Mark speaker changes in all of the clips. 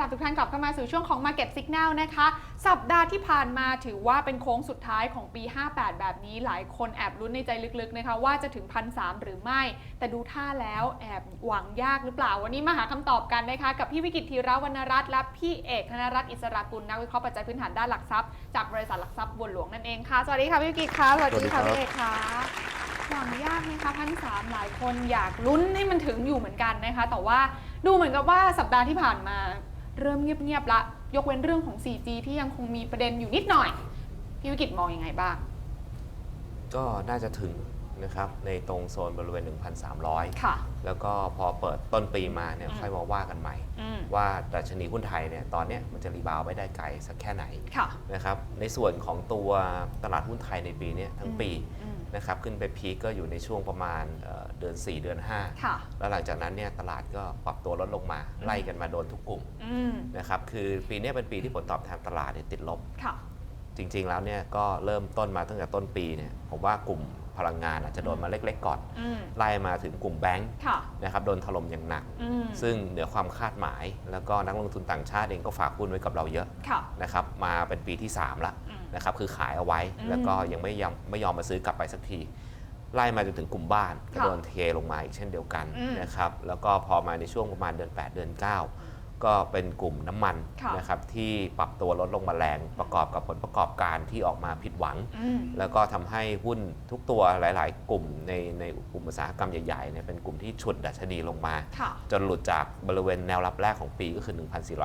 Speaker 1: รับทุกท่านกลับเข้ามาสู่ช่วงของ Market Signal นะคะ สัปดาห์ที่ผ่านมาถือว่าเป็นโค้งสุดท้ายของปี 58 แบบนี้หลายคนแอบลุ้นในใจลึกๆนะคะ ว่าจะถึงพันสหรือไม่ แต่ดูท่าแล้วแอบหวังยากหรือเปล่า วันนี้มาหาคำตอบกันนะคะ กับพี่วิกิตธีรวรรณรัตน์และพี่เอกธนรัตน์อิสระกุลนักวิเคราะห์ปัจจัยพื้นฐานด้านหลักทรัพย์จากบริษัทหลักทรัพย์บัวหลวงนั่นเองค่ะสวัสดีค่ะพี่วิกิตค่ะสวัสดีค่ะ
Speaker 2: สวัสดีครับ
Speaker 1: พี่เอกค่ะหวังยากไหมคะพันสามหลายคนอยากลุ้นให้มันถึงอยู่เหมือนกันนะคะ แต่ว่าดูเหมือนกับว่าสัปดาห์ที่ผ่านมา เริ่มเงียบๆละ ยกเว้นเรื่องของ 4G ที่ยังคงมีประเด็นอยู่นิดหน่อย พี่วิกิตมองยังไงบ้าง
Speaker 2: ก็น่าจะถึงนะครับในตรงโซนบริเวณ 1,300
Speaker 1: ค่ะ
Speaker 2: แล้วก็พอเปิดต้นปีมาเนี่ย
Speaker 1: อืม
Speaker 2: ค่อยมาว่ากันใหม่
Speaker 1: อืม
Speaker 2: ว่าดัชนีหุ้นไทยเนี่ยตอนเนี้ยมันจะรีบาวด์ไปได้ไกลสักแค่ไหน
Speaker 1: ค่ะ
Speaker 2: นะครับในส่วนของตัวตลาดหุ้นไทยในปีเนี้ยทั้งปี
Speaker 1: อืม
Speaker 2: นะครับขึ้นไปพีคก็อยู่ในช่วงประมาณเอ่อเดือน 4 เดือน
Speaker 1: ค่ะ
Speaker 2: 5 แล้วหลังจากนั้นเนี่ยตลาดก็ปรับตัวลดลงมา ไล่กันมาโดนทุกกลุ่ม
Speaker 1: อืม
Speaker 2: นะครับคือปีเนี้ยเป็นปีที่ผลตอบแทนตลาดเนี่ยติดลบ
Speaker 1: ค่ะ
Speaker 2: จริงๆแล้วเนี่ยก็เริ่มต้นมาตั้งแต่ต้นปีเนี่ยผมว่ากลุ่ม พลังงานอาจจะโดนมาเล็กๆก่อน
Speaker 1: อืม
Speaker 2: ไล่มาถึงกลุ่มแบงค์
Speaker 1: ค่ะ
Speaker 2: นะครับโดนถล่มอย่างหนัก
Speaker 1: อืม
Speaker 2: ซึ่งเหนือความคาดหมาย แล้วก็นักลงทุนต่างชาติเองก็ฝากหุ้นไว้กับเราเยอะ
Speaker 1: ค่ะ
Speaker 2: นะครับมาเป็นปีที่ 3 ละ
Speaker 1: อืม
Speaker 2: นะครับคือขายเอาไว้
Speaker 1: อืม
Speaker 2: แล้วก็ยังไม่ยอมไม่ยอมมาซื้อกลับไปสักทีไล่มาจนถึงกลุ่มบ้านก็
Speaker 1: ค่ะ
Speaker 2: โดนเทลงมาอีกเช่นเดียวกัน
Speaker 1: อืม
Speaker 2: นะครับแล้วก็พอมาในช่วงประมาณเดือน 8 เดือน 9 ก็เป็นกลุ่มน้ำมัน
Speaker 1: ค่ะ
Speaker 2: นะครับที่ปรับตัวลดลงมาแรงประกอบกับผลประกอบการที่ออกมาผิดหวัง
Speaker 1: อืม
Speaker 2: แล้วก็ทำให้หุ้นทุกตัวหลาย ๆ กลุ่มในในกลุ่มอุตสาหกรรมใหญ่ๆเนี่ยเป็นกลุ่มที่ฉุดดัชนีลงมา
Speaker 1: ค่ะ
Speaker 2: จนหลุดจากบริเวณแนวรับแรกของปีก็คือ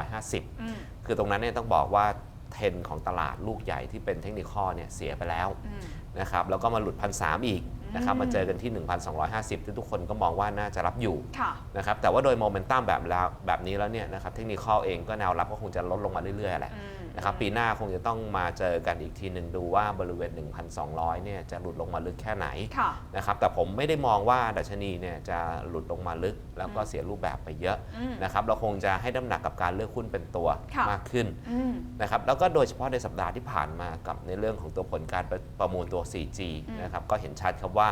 Speaker 2: 1,450
Speaker 1: อืม
Speaker 2: คือตรงนั้นเนี่ยต้องบอกว่าเทรนด์ของตลาดลูกใหญ่ที่เป็นเทคนิคอเนี่ยเสียไปแล้ว
Speaker 1: อืม
Speaker 2: นะครับแล้วก็มาหลุด1,300อีก นะครับ
Speaker 1: อืม
Speaker 2: มาเจอกันที่ 1,250 ที่ทุกคนก็มองว่าน่าจะรับอยู่
Speaker 1: ค่ะ
Speaker 2: นะครับแต่ว่าโดยโมเมนตัมแบบแล้วแบบนี้แล้วเนี่ยนะครับเทคนิคอเองก็แนวรับก็คงจะลดลงมาเรื่อยๆแหละ
Speaker 1: อืม
Speaker 2: นะครับปีหน้าคงจะต้องมาเจอกันอีกทีหนึ่งดูว่าบริเวณ 1,200 เนี่ยจะหลุดลงมาลึกแค่ไหน
Speaker 1: ค่ะ
Speaker 2: นะครับแต่ผมไม่ได้มองว่าดัชนีเนี่ยจะหลุดลงมาลึก แล้วก็เสียรูปแบบไปเยอะ
Speaker 1: อืม
Speaker 2: นะครับเราคงจะให้น้ำหนักกับการเลือกหุ้นเป็นตัว
Speaker 1: ค่ะ
Speaker 2: มากขึ้น
Speaker 1: อืม
Speaker 2: นะครับแล้วก็โดยเฉพาะในสัปดาห์ที่ผ่านมากับในเรื่องของตัวผลการประประมูลตัว 4G
Speaker 1: อืม
Speaker 2: นะครับก็เห็นชัดครับว่า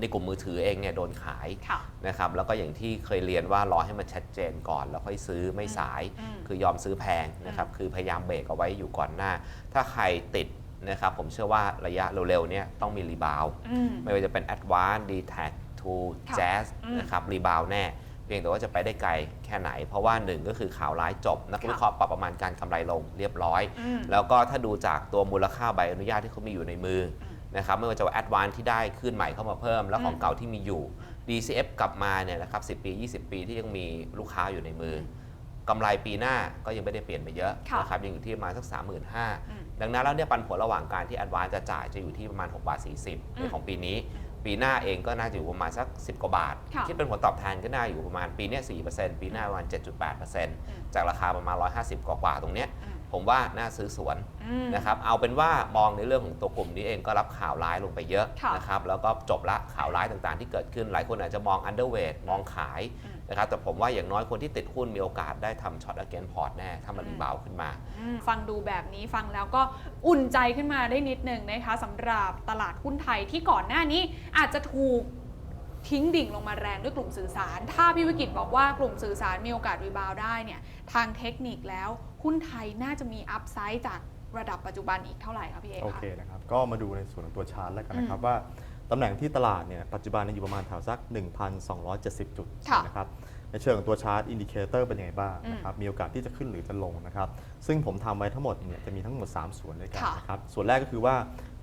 Speaker 2: ในกลุ่มมือถือเองเนี่ยโดนขาย
Speaker 1: ค่ะ
Speaker 2: นะครับแล้วก็อย่างที่เคยเรียนว่ารอให้มันชัดเจนก่อน แล้วค่อยซื้อไม่สาย
Speaker 1: อืม
Speaker 2: คือยอมซื้อแพงนะครับคือพยายามเบรกเอาไว้อยู่ก่อนหน้า ถ้าใครติดนะครับผมเชื่อว่าระยะเร็วๆเนี่ยต้องมีรีบาวด์
Speaker 1: อืม
Speaker 2: ไม่ว่าจะเป็น Advance d t a c to
Speaker 1: ค่ะ
Speaker 2: Jazz
Speaker 1: อืม
Speaker 2: นะครับรีบาวแน่ เพียงแต่ว่าจะไปได้ไกลแค่ไหน เพราะว่าหนึ่งก็คือข่าวร้ายจบ นัก
Speaker 1: ค่ะ
Speaker 2: วิเคราะห์ปรับประมาณการกำไรลงเรียบร้อย
Speaker 1: อืม
Speaker 2: แล้วก็ถ้าดูจากตัวมูลค่าใบอนุญาตที่เขามีอยู่ในมืออ
Speaker 1: ม
Speaker 2: นะครับไม่ว่าจะว่า Advance ที่ได้ขึ้นใหม่เข้ามาเพิ่ม แล้วของ
Speaker 1: อืม
Speaker 2: เก่าที่มีอยู่ DCF กลับมาเนี่ยนะครับ10 ปี 20 ปีที่ยังมีลูกค้าอยู่ในมือ
Speaker 1: อืม
Speaker 2: กำไรปีหน้าก็ยังไม่ได้เปลี่ยนไปเยอะ
Speaker 1: ค่ะ
Speaker 2: นะครับยังอยู่ที่ประมาณสัก 35,000
Speaker 1: อืม
Speaker 2: ดังนั้นแล้วเนี่ยปันผลระหว่างการที่ Advance จะจ่ายจะอยู่ที่ประมาณ 6 บาท 40ในของปีนี้ ปีหน้าเองก็น่าจะอยู่ประมาณสัก 10 กว่าบาท
Speaker 1: ค่ะ
Speaker 2: คิดเป็นผลตอบแทนก็น่าอยู่ประมาณปีเนี้ย4%ปีหน้าประมาณ 7.8%จากราคาประมาณ 150 กว่าๆตรงเนี้ย
Speaker 1: อืม
Speaker 2: ผมว่าน่าซื้อสวน
Speaker 1: อืม
Speaker 2: นะครับเอาเป็นว่ามองในเรื่องของตัวกลุ่มนี้เองก็รับข่าวร้ายลงไปเยอะ
Speaker 1: ค่ะ
Speaker 2: นะครับแล้วก็จบละข่าวร้ายต่างๆ ที่เกิดขึ้นหลายคนอาจจะมอง underweight มองขาย
Speaker 1: อืม
Speaker 2: นะครับแต่ผมว่าอย่างน้อยคนที่ติดหุ้นมีโอกาสได้ทำช็อต against port แน่ ถ้ามัน
Speaker 1: อืม
Speaker 2: รีบาวขึ้นมา
Speaker 1: อืมฟังดูแบบนี้ฟังแล้วก็อุ่นใจขึ้นมาได้นิดนึงนะคะสำหรับตลาดหุ้นไทยที่ก่อนหน้านี้อาจจะถูกทิ้งดิ่งลงมาแรงด้วยกลุ่มสื่อสาร ถ้าพี่วิกิตบอกว่ากลุ่มสื่อสารมีโอกาสรีบาวด์ได้เนี่ยทางเทคนิคแล้ว หุ้นไทยน่าจะมีอัพไซด์จากระดับปัจจุบันอีกเท่าไหร่คะพี่เอก
Speaker 3: โอ
Speaker 1: คะ
Speaker 3: เคนะครับ ก็มาดูในส่วนของตัวชาร์ตแล้วกันนะครับ
Speaker 1: อืม
Speaker 3: ว่าตำแหน่งที่ตลาดเนี่ยปัจจุบันเนยอยู่ประมาณแถวสัก 1,270 จุด
Speaker 1: ค่ะ
Speaker 3: นะครับในเชิงของตัวชาร์ตอินดิเคเตอร์เป็นยังไงบ้าง
Speaker 1: อืม
Speaker 3: นะครับมีโอกาสที่จะขึ้นหรือจะลงนะครับ ซึ่งผมทำไว้ทั้งหมดเนี่ยจะมีทั้งหมด 3 ส่วนด้วยกัน
Speaker 1: ค่ะ
Speaker 3: นะครับส่วนแรกก็คือว่า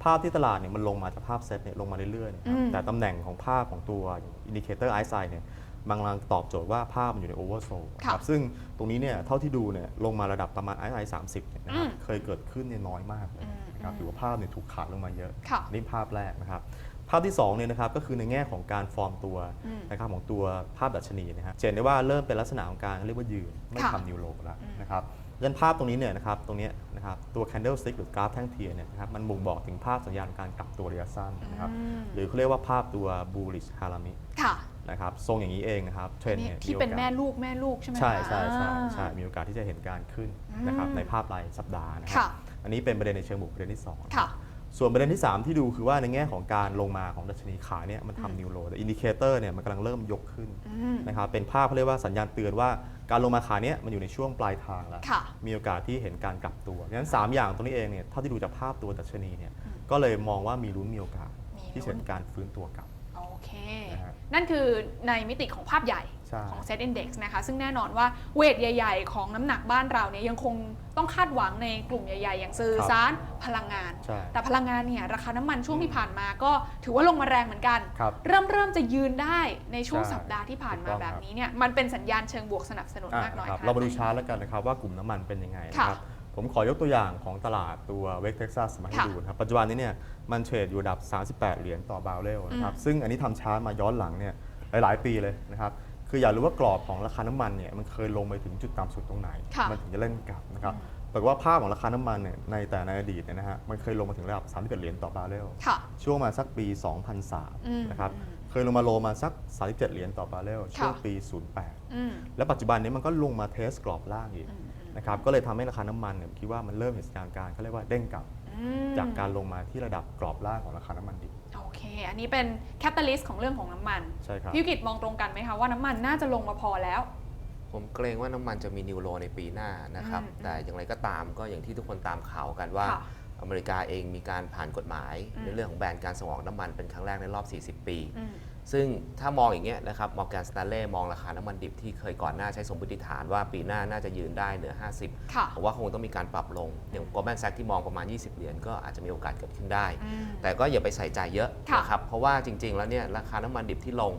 Speaker 3: ภาพที่ตลาดเนี่ยมันลงมาจากภาพเซตเนี่ยลงมาเรื่อยๆนะครับ
Speaker 1: อืม
Speaker 3: แต่ตำแหน่งของภาพของตัวอินดิเคเตอร์ไอซ์ไเนี่ย มันกำลังตอบโจทย์ว่าภาพมันอยู่ในโอเวอร์โซล
Speaker 1: ค่ะ
Speaker 3: ซึ่งตรงนี้เนี่ยเท่าที่ดูเนี่ยลงมาระดับประมาณ RSI 30เนี่ยนะครับ
Speaker 1: อืม
Speaker 3: เคยเกิดขึ้นเนี่ยน้อยมากเลย
Speaker 1: อืม
Speaker 3: นะครับ
Speaker 1: อืม
Speaker 3: ถือว่าภาพเนี่ยถูกขาดลงมาเยอะ
Speaker 1: ค่ะ
Speaker 3: นี่ภาพแรกนะครับภาพที่2เนี่ยนะครับก็คือในแง่ของการฟอร์มตัว
Speaker 1: อืม
Speaker 3: นะครับของตัวภาพดัชนีนะฮะจะเห็นได้ว่าเริ่มเป็นลักษณะของการเรียกว่ายืนไม่
Speaker 1: ค่ะ
Speaker 3: ทำนิวโลแล้ว
Speaker 1: อืม
Speaker 3: นะครับยันภาพตรงนี้เนี่ยนะครับตรงเนี้ยนะครับตัว candlestick หรือกราฟแท่งเทียนเนี่ยนะครับมันบ่งบอกถึงภาพสัญญาณการกลับตัวระยะสั้นนะครับ
Speaker 1: อืม
Speaker 3: หรือเขาเรียกว่าภาพตัว bullish harami
Speaker 1: ค่ะ
Speaker 3: นะครับทรงอย่างนี้เองนะครับเทรน
Speaker 1: นี่
Speaker 3: เนี่ย
Speaker 1: ที่เป็น
Speaker 3: โอกาส
Speaker 1: แม่ลูกแม่ลูกใช่ไหม
Speaker 3: ใช่
Speaker 1: คะ
Speaker 3: ใช่ใช่
Speaker 1: อ่า
Speaker 3: ใช่มีโอกาสที่จะเห็นการขึ้นนะครับ
Speaker 1: อืม
Speaker 3: ในภาพรายสัปดาห์นะครั
Speaker 1: ค่ะ
Speaker 3: อันนี้เป็นประเด็นในเชิงบวกประเด็นที่สอง
Speaker 1: ค่ะ
Speaker 3: ส่วนประเด็นที่ 3 ที่ดูคือว่าในแง่ของการลงมาของดัชนีขาเนี่ยมัน
Speaker 1: อืม
Speaker 3: ทำนิวโรแต่อินดิเคเตอร์เนี่ยมันกำลังเริ่มยกขึ้น
Speaker 1: อืม
Speaker 3: นะครับเป็นภาพเขาเรียกว่าสัญญาณเตือนว่าการลงมาขาเนี้ยมันอยู่ในช่วงปลายทางแล้ว
Speaker 1: ค่ะ
Speaker 3: มีโอกาสที่เห็นการกลับตัวงั้น 3 อย่างตรงนี้เองเนี่ยเท่าที่ดูจากภาพตัวดัชนีเนี่ย
Speaker 1: อืม
Speaker 3: ก็เลยมองว่ามีลุ้นมีโอกาส
Speaker 1: มี
Speaker 3: ที่จะ
Speaker 1: ลุ้น
Speaker 3: เห็นการฟื้นตัวกลับ
Speaker 1: โอเค
Speaker 3: นะฮะ
Speaker 1: นั่นคือในมิติของภาพใหญ่
Speaker 3: ใช่
Speaker 1: ของ Set Index นะคะ ซึ่งแน่นอนว่าเวทใหญ่ ๆ ของน้ำหนักบ้านเราเนี่ยยังคงต้องคาดหวังในกลุ่มใหญ่ ๆ อย่างสื่อ
Speaker 3: ครับ
Speaker 1: สารพลังงาน
Speaker 3: ใช่
Speaker 1: แต่พลังงานเนี่ยราคาน้ำมันช่วงที่ผ่านมาก็ถือว่าลงมาแรงเหมือนกัน
Speaker 3: ครับ
Speaker 1: เริ่มเริ่มจะยืนได้ในช่วง
Speaker 3: ใช่
Speaker 1: สัปดาห์ที่ผ่าน
Speaker 3: ถู
Speaker 1: มาก
Speaker 3: ต้อง
Speaker 1: แบบ
Speaker 3: ครับ
Speaker 1: นี้เนี่ยมันเป็นสัญญาณเชิงบวกสนับสนุน
Speaker 3: อะ
Speaker 1: มากน้อย
Speaker 3: ครับ
Speaker 1: แค่
Speaker 3: เรามาดู
Speaker 1: ไหน
Speaker 3: ชาร์ตแล้วกันนะครับว่ากลุ่มน้ำมันเป็นยังไงนะ
Speaker 1: ค่ะ
Speaker 3: ครับ ผมขอยกตัวอย่างของตลาดตัวเวกเท็กซัสมาให้
Speaker 1: ค่ะ
Speaker 3: ดูนะครับ ปัจจุบันนี้เนี่ยมันเทรดอยู่ระดับ 38 เหรียญต่อบาร์เรลนะครับ
Speaker 1: อืม
Speaker 3: ซึ่งอันนี้ทำชาร์ตมาย้อนหลังเนี่ยหลายๆ ปีเลยนะครับ คืออยากรู้ว่ากรอบของราคาน้ำมันเนี่ยมันเคยลงไปถึงจุดต่ำสุดตรงไหน
Speaker 1: ค่ะ
Speaker 3: มันถึงจะเล่นกลับนะครับปรากฏว่าภาพของราคาน้ำมันเนี่ยในแต่ในอดีตเนี่ยนะฮะมันเคยลงมาถึงระดับ 31 เหรียญต่อบาร์เรล
Speaker 1: ค่ะ
Speaker 3: ช่วงมาสักปี
Speaker 1: อืม
Speaker 3: 2003 นะครับ
Speaker 1: อืม
Speaker 3: เคยลงมาโลมาสัก 37 เหรียญต่อบาร์เรลช่วง
Speaker 1: ค่ะ
Speaker 3: ปี 08
Speaker 1: อืม
Speaker 3: แล้วปัจจุบันนี้มันก็ลงมาเทสกรอบล่างอีก
Speaker 1: อืมอืม
Speaker 3: นะครับก็เลยทำให้ราคาน้ำมันเนี่ยคิดว่ามันเริ่มเห็นสัญญาณการเขาเรียกว่าเด้งกลับ
Speaker 1: อืม
Speaker 3: จากการลงมาที่ระดับกรอบล่างของราคาน้ำมันดิบ
Speaker 1: โอเค อันนี้เป็นแคตตาลิสต์ของเรื่องของน้ำมัน
Speaker 3: ใช่ครับ
Speaker 1: พี่วิกิตมองตรงกันไหมคะว่าน้ำมันน่าจะลงมาพอแล้ว
Speaker 2: ผมเกรงว่าน้ำมันจะมีนิวโรในปีหน้านะครับ
Speaker 1: อืม
Speaker 2: แต่อย่างไรก็ตามก็อย่างที่ทุกคนตามข่าวกันว่า
Speaker 1: ค่ะ
Speaker 2: อเมริกาเองมีการผ่านกฎหมาย
Speaker 1: อืม
Speaker 2: ในเรื่องของแบนการส่งออกน้ำมันเป็นครั้งแรกในรอบ 40 ปี
Speaker 1: อืม
Speaker 2: ซึ่งถ้ามองอย่างเงี้ยนะครับมอร์แกนสแตนเล่มองราคาน้ำมันดิบที่เคยก่อนหน้าใช้สมมติฐานว่าปีหน้าน่าจะยืนได้เหนือ 50
Speaker 1: ค่ะ
Speaker 2: ผมว่าคงต้องมีการปรับลง อย่าง Goldman Sachs ที่มองประมาณ 20 เหรียญก็อาจจะมีโอกาสเกิดขึ้นได้
Speaker 1: อืม
Speaker 2: แต่ก็อย่าไปใส่ใจเยอะ
Speaker 1: ค่ะ
Speaker 2: นะครับเพราะว่าจริง ๆ แล้วเนี่ยราคาน้ำมันดิบที่ลง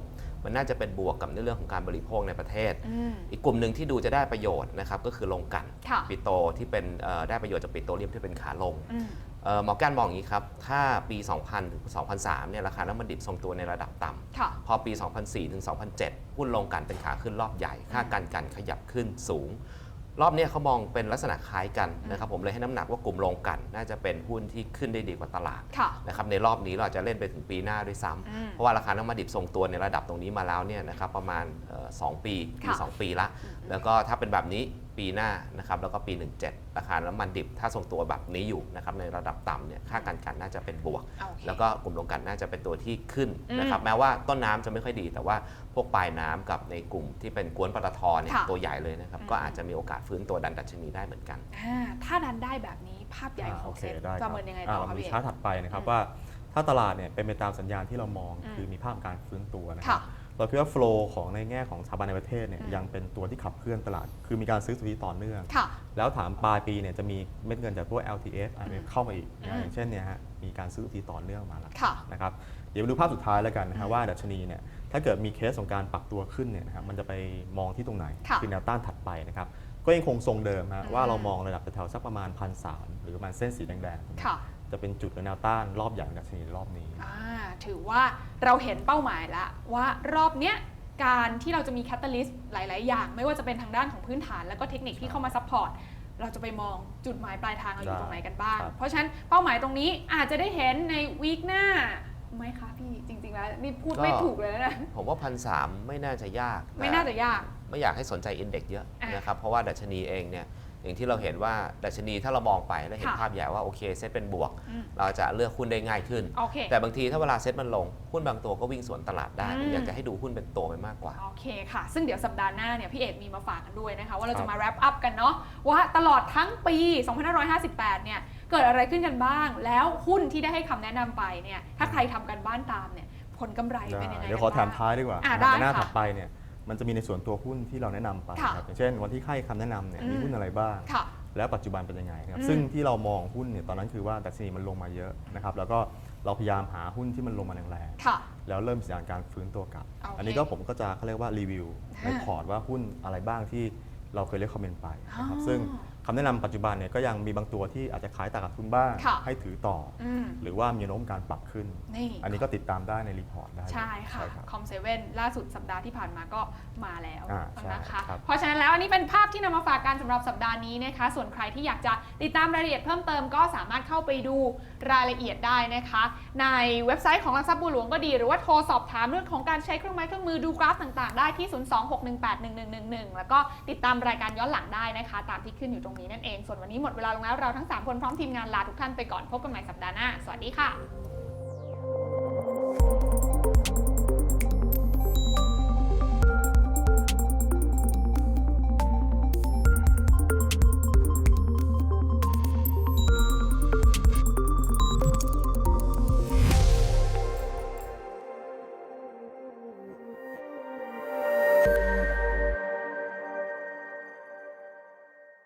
Speaker 2: มันน่าจะเป็นบวกกับในเรื่องของการบริโภคในประเทศ
Speaker 1: อืม
Speaker 2: อีกกลุ่มหนึ่งที่ดูจะได้ประโยชน์นะครับก็คือลงกลัน
Speaker 1: ค่ะ
Speaker 2: ปิโตรที่เป็นเอ่อได้ประโยชน์จากปิโตรเลียมที่เป็นขาลง
Speaker 1: อืม
Speaker 2: เอ่อ หมอแกนมองอย่างนี้ครับ ถ้าปี 2000 ถึง 2003 เนี่ยราคาน้ำมันดิบทรงตัวในระดับต่ำ
Speaker 1: ค่ะ
Speaker 2: พอปี 2004 ถึง 2007 หุ้นลงกันเป็นขาขึ้นรอบใหญ่ ค่าการกันขยับขึ้นสูง รอบเนี้ยเขามองเป็นลักษณะคล้ายกันนะครับ ผมเลยให้น้ำหนักว่ากลุ่มลงกัน น่าจะเป็นหุ้นที่ขึ้นได้ดีกว่าตลาด
Speaker 1: ค่ะ
Speaker 2: นะครับในรอบนี้เราอาจจะเล่นไปถึงปีหน้าด้วยซ้ำ
Speaker 1: อืม
Speaker 2: เพราะว่าราคาน้ำมันดิบทรงตัวในระดับตรงนี้มาแล้วเนี่ยนะครับประมาณเอ่อสองปีปี
Speaker 1: ค่ะ
Speaker 2: สองปีละ แล้วก็ถ้าเป็นแบบนี้ ปีหน้านะครับแล้วก็ปี 17 ราคาน้ำมันดิบถ้าทรงตัวแบบนี้อยู่นะครับในระดับต่ำเนี่ยค่าการกันน่าจะเป็นบวก
Speaker 1: โอเค
Speaker 2: แล้วก็กลุ่มลงกันน่าจะเป็นตัวที่ขึ้น
Speaker 1: อืม
Speaker 2: นะครับแม้ว่าต้นน้ำจะไม่ค่อยดี แต่ว่าพวกปลายน้ำกับในกลุ่มที่เป็นกวนปตทเนี่ย
Speaker 1: ค่ะ
Speaker 2: ตัวใหญ่เลยนะครับ
Speaker 1: อืม
Speaker 2: ก็อาจจะมีโอกาสฟื้นตัวดันดัชนีได้เหมือนกัน
Speaker 1: อ่าถ้าดันได้แบบนี้ภาพใหญ่
Speaker 3: อ่า
Speaker 1: ของ
Speaker 3: โอเค
Speaker 1: เซ็ต
Speaker 3: ได้ค
Speaker 1: ป
Speaker 3: รั
Speaker 1: ระ
Speaker 3: บ
Speaker 1: เมินยังไง
Speaker 3: อ่า
Speaker 1: ต่อ
Speaker 3: เรา
Speaker 1: คะ
Speaker 3: มี
Speaker 1: พี่เอ
Speaker 3: ชาร์ตถัดไปนะครับ
Speaker 1: อืม
Speaker 3: ว่าถ้าตลาดเนี่ยเป็นไปตามสัญญาณที่เรามอง
Speaker 1: อืม
Speaker 3: คือมีภาพการฟื้นตัวนะค
Speaker 1: ค่ะ
Speaker 3: รับ เราคิดว่าโฟลของในแง่ของสถาบันในประเทศเนี่ย
Speaker 1: อืม
Speaker 3: ยังเป็นตัวที่ขับเคลื่อนตลาด คือมีการซื้อสุทธิต่อเนื่อง
Speaker 1: ค่ะ
Speaker 3: แล้วถามปลายปีเนี่ยจะมีเม็ดเงินจากพวก LTF อาจจะเข้ามาอีกนะ
Speaker 1: อืม
Speaker 3: อย่างเช่นเนี่ยฮะมีการซื้อสุทธิต่อเนื่องมาแล้ว
Speaker 1: ค่ะ
Speaker 3: นะครับเดี๋ยวมาดูภาพสุดท้ายแล้วกันนะ
Speaker 1: อื
Speaker 3: ฮะ
Speaker 1: ม
Speaker 3: ว่าดัชนีเนี่ยถ้าเกิดมีเคสของการปรับตัวขึ้นเนี่ยนะครับมันจะไปมองที่ตรงไหน
Speaker 1: ค่ะ
Speaker 3: อแนวต้านถัดไปนะครับก็ยังคงทรงเดิมฮะ
Speaker 1: อืม
Speaker 3: ว่าเรามองระดับแถวๆสักประมาณพันสหรือประมาณเส้นสีแดงๆ
Speaker 1: ค่ะ
Speaker 3: จะเป็นจุดหรือแนวต้านรอบใหญ่ของดัชนีรอบนี้
Speaker 1: อ่าถือว่าเราเห็นเป้าหมายแล้วว่ารอบเนี้ยการที่เราจะมีแคตตาลิสต์หลาย ๆ อย่าง ไม่ว่าจะเป็นทางด้านของพื้นฐาน แล้วก็เทคนิคที่เข้ามาซัพพอร์ตเราจะไปมองจุดหมายปลายทางเราอยู่
Speaker 3: ได้
Speaker 1: ตรงไหนกันบ้าง
Speaker 3: ครับ
Speaker 1: เพราะฉะนั้นเป้าหมายตรงนี้อาจจะได้เห็นในวีคหน้าไหมคะพี่จริง ๆ แล้วนี่พูด
Speaker 2: ก็
Speaker 1: ไม่ถูกเลยนะ
Speaker 2: ผมว่าพันสไม่น่าจะยาก
Speaker 1: ไม่น่าจะยาก
Speaker 2: ไม่อยากให้สนใจอินเด็กซ์เยอะ
Speaker 1: อะ
Speaker 2: นะครับ เพราะว่าดัชนีเองเนี่ย อย่างที่เราเห็นว่าดัชนีถ้าเรามองไปแล้วเห็น
Speaker 1: ค่ะ
Speaker 2: ภาพใหญ่ว่าโอเคเซตเป็นบวก
Speaker 1: อืม
Speaker 2: เราจะเลือกหุ้นได้ง่ายขึ้น
Speaker 1: โอเค
Speaker 2: แต่บางทีถ้าเวลาเซตมันลง หุ้นบางตัวก็วิ่งสวนตลาดได้
Speaker 1: อืม
Speaker 2: ผมอยากจะให้ดูหุ้นเป็นตัวไปมากกว่า
Speaker 1: โอเคค่ะ ซึ่งเดี๋ยวสัปดาห์หน้าเนี่ยพี่เอกมีมาฝากกันด้วยนะคะ ว่าเรา
Speaker 3: ครั
Speaker 1: จะ
Speaker 3: บ
Speaker 1: มา wrap up กันเนาะว่าตลอดทั้งปี 2558 เนี่ย เกิดอะไรขึ้นกันบ้าง แล้วหุ้นที่ได้ให้คำแนะนำไปเนี่ย ถ้าใครทำกันบ้านตามเนี่ย ผลกำไรเป็นยังไง
Speaker 3: เดี๋ยวขอแถม
Speaker 1: กันบ้าง
Speaker 3: ท้ายดีกว่า
Speaker 1: อะ
Speaker 3: นะครับในหน้า
Speaker 1: ได้ค่ะ
Speaker 3: ถัดไปเนี่ย มันจะมีในส่วนตัวหุ้นที่เราแนะนำไป
Speaker 1: ค่ะ
Speaker 3: ครับอย่างเช่น วันที่ให้คำแนะนำเนี่ย
Speaker 1: อืม
Speaker 3: มีหุ้นอะไรบ้าง
Speaker 1: ค่ะ
Speaker 3: แล้วปัจจุบันเป็นยังไงนะครับ
Speaker 1: อืม
Speaker 3: ซึ่งที่เรามองหุ้นเนี่ยตอนนั้นคือว่าดัชนีมันลงมาเยอะนะครับ แล้วก็เราพยายามหาหุ้นที่มันลงมาแรง
Speaker 1: ค่ะ
Speaker 3: ๆแล้วเริ่มสัญญาณการฟื้นตัวกลับ
Speaker 1: โอเค
Speaker 3: อันนี้ก็ผมก็จะเขาเรียกว่ารีวิวใน
Speaker 1: อ่า
Speaker 3: พอร์ตว่าหุ้นอะไรบ้างที่เราเคยเรียกคอมเมนต์ไปนะครับ
Speaker 1: อ๋อ
Speaker 3: ซึ่ง คำแนะนำปัจจุบันเนี่ยก็ยังมีบางตัวที่อาจจะขายตลาดทุนบ้าง
Speaker 1: ค่ะ
Speaker 3: ให้ถือต่อ
Speaker 1: อืม
Speaker 3: หรือว่ามีแนวโน้มการปรับขึ้น
Speaker 1: นี่
Speaker 3: อันนี้ก็ติดตามได้ในรีพอร์ตได้
Speaker 1: ใช่ค่ะ
Speaker 3: รับ
Speaker 1: คอมเซเว่นล่าสุดสัปดาห์ที่ผ่านมาก็มาแล้ว
Speaker 3: อ่าใช่
Speaker 1: นะคะ
Speaker 3: ครับ
Speaker 1: เพราะฉะนั้นแล้วอันนี้เป็นภาพที่นำมาฝากกันสำหรับสัปดาห์นี้นะคะ ส่วนใครที่อยากจะติดตามรายละเอียดเพิ่มเติมก็สามารถเข้าไปดูรายละเอียดได้นะคะ ในเว็บไซต์ของหลักทรัพย์บัวหลวงก็ดี หรือว่าโทรสอบถามเรื่องของการใช้เครื่องไม้เครื่องมือดูกราฟต่างๆ ได้ที่ 026181111 แล้วก็ติดตามรายการย้อนหลังได้นะคะ ตามที่ขึ้นอยู่ตรงงนี้นั่นเอง ส่วนวันนี้หมดเวลาลงแล้วเราทั้ง 3 คนพร้อมทีมงานลาทุกท่านไปก่อนพบกันใหม่สัปดาห์หน้า สวัสดีค่ะ